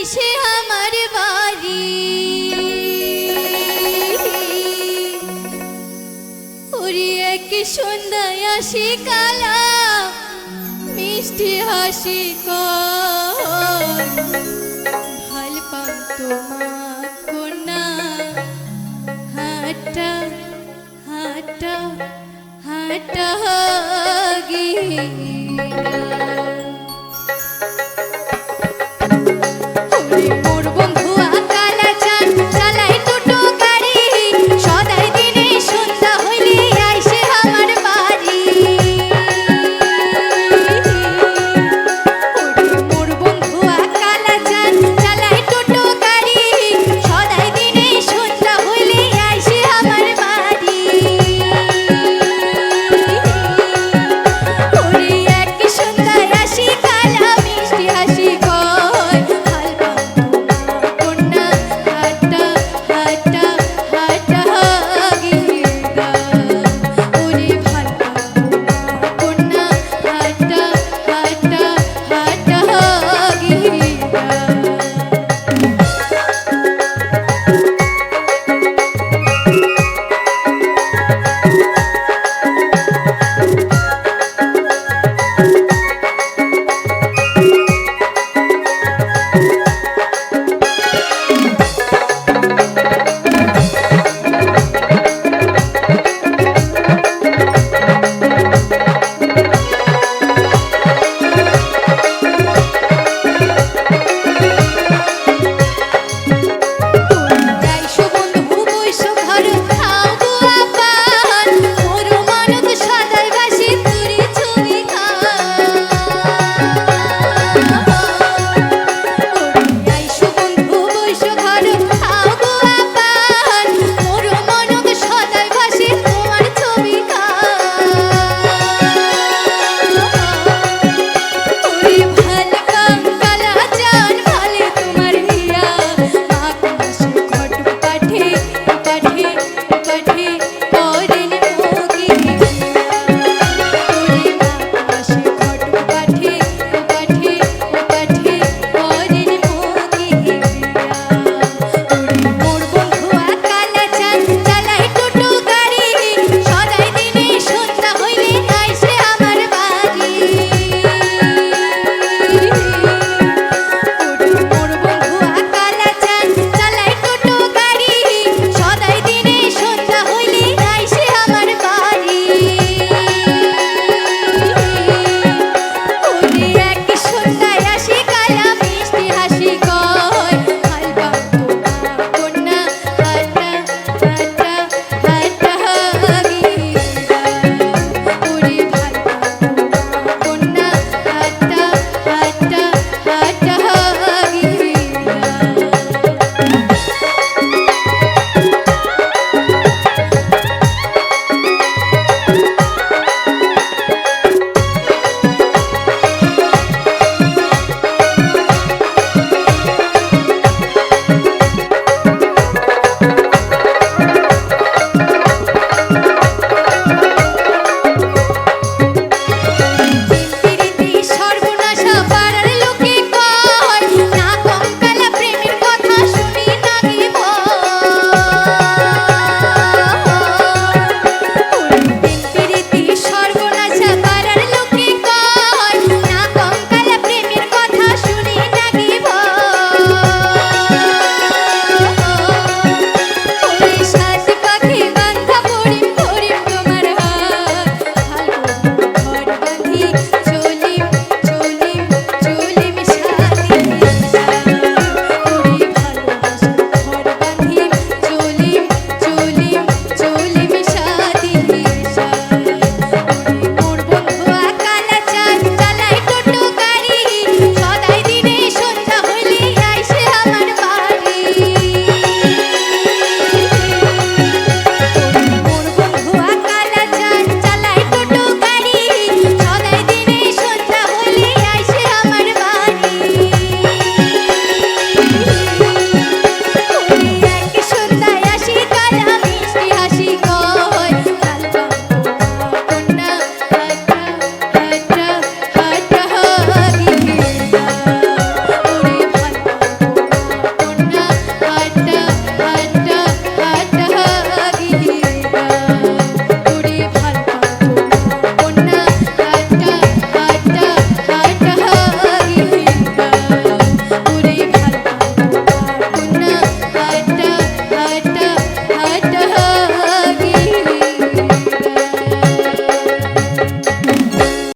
দেশে আমার বাড়ি। ওরে এক সন্ধ্যায় আসি কালা, মিষ্টি হাসি ভালো পাও তোমার কন্যা, হাটা হাটা হাটা গিয়ে।